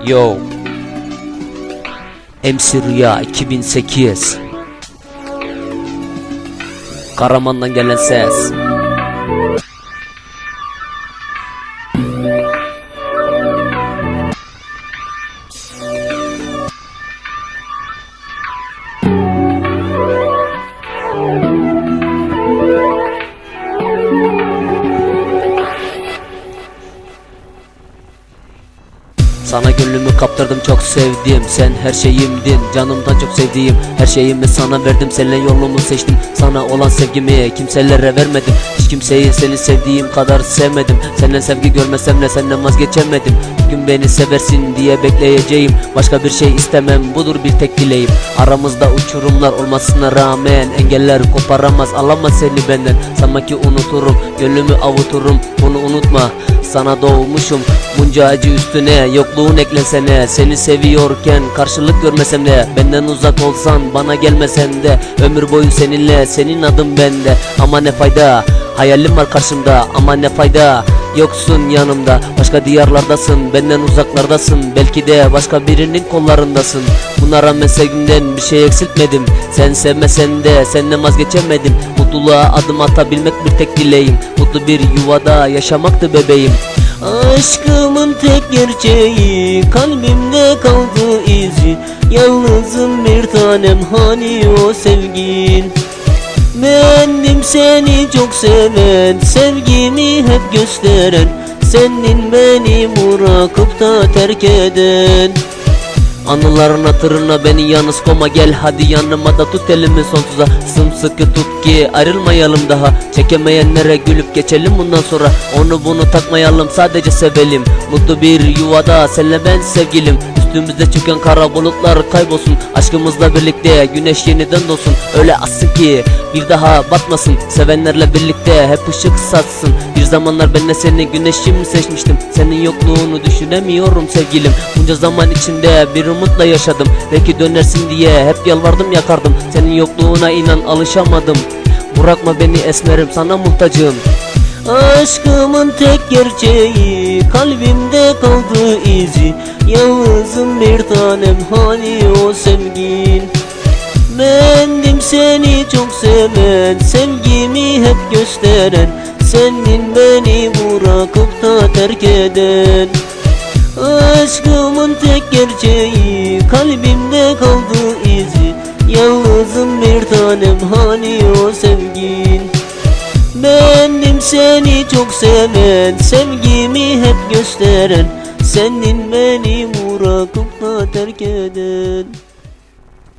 Yo MC Rüya 2008 Karaman'dan gelen ses Sana gönlümü kaptırdım çok sevdim. Sen her şeyimdin canımdan çok sevdiğim. Her şeyimi sana verdim seninle yolumu seçtim. Sana olan sevgimi kimselere vermedim. Hiç kimseyi seni sevdiğim kadar sevmedim. Senden sevgi görmesem de senden vazgeçemedim. Gün beni seversin diye bekleyeceğim. Başka bir şey istemem budur bir tek dileğim. Aramızda uçurumlar olmasına rağmen Engeller koparamaz alamaz seni benden. Sanma ki unuturum gönlümü avuturum Bunu unutma sana doğmuşum. Bunca acı üstüne yokluğun eklesene. Seni seviyorken karşılık görmesem de Benden uzak olsan bana gelmesen de. Ömür boyu seninle senin adın bende. Ama ne fayda hayalim var karşımda. Ama ne fayda yoksun yanımda. Başka diyarlardasın benden uzaklardasın. Belki de başka birinin kollarındasın. Buna rağmen sevgimden bir şey eksiltmedim. Sen sevmesen de senden vazgeçemedim Mutluluğa adım atabilmek bir tek dileğim. Mutlu bir yuvada yaşamaktı bebeğim. Aşkımın tek gerçeği Kalbimde kaldı izi. Yalnızım bir tanem hani o sevgin? Bendim seni çok seven Sevgimi hep gösteren. Senin beni bırakıp da terk eden Anıların hatırına beni yalnız koma gel Hadi yanıma da tut elimi sonsuza. Sımsıkı tut ki ayrılmayalım daha Çekemeyenlere gülüp geçelim bundan sonra. Onu bunu takmayalım sadece sevelim. Mutlu bir yuvada senle ben sevgilim Üstümüzde çöken kara bulutlar kaybolsun. Aşkımızla birlikte güneş yeniden doğsun. Öyle assın ki bir daha batmasın. Sevenlerle birlikte hep ışık satsın. Bir zamanlar ben de seni güneşim seçmiştim. Senin yokluğunu düşünemiyorum sevgilim. Bunca zaman içinde bir umutla yaşadım. Belki dönersin diye hep yalvardım yakardım. Senin yokluğuna inan alışamadım. Bırakma beni esmerim sana muhtacım Aşkımın tek gerçeği Kalbimde kaldı izi. Yalnızım bir tanem hani o sevgin? Bendim seni çok seven Sevgimi hep gösteren. Senin beni bırakıp da terk eden. Aşkımın tek gerçeği Kalbimde kaldı izi. Yalnızım bir tanem hani o sevgin? Bendim seni çok seven Sevgimi hep gösteren Senin beni bırakıp da terk eden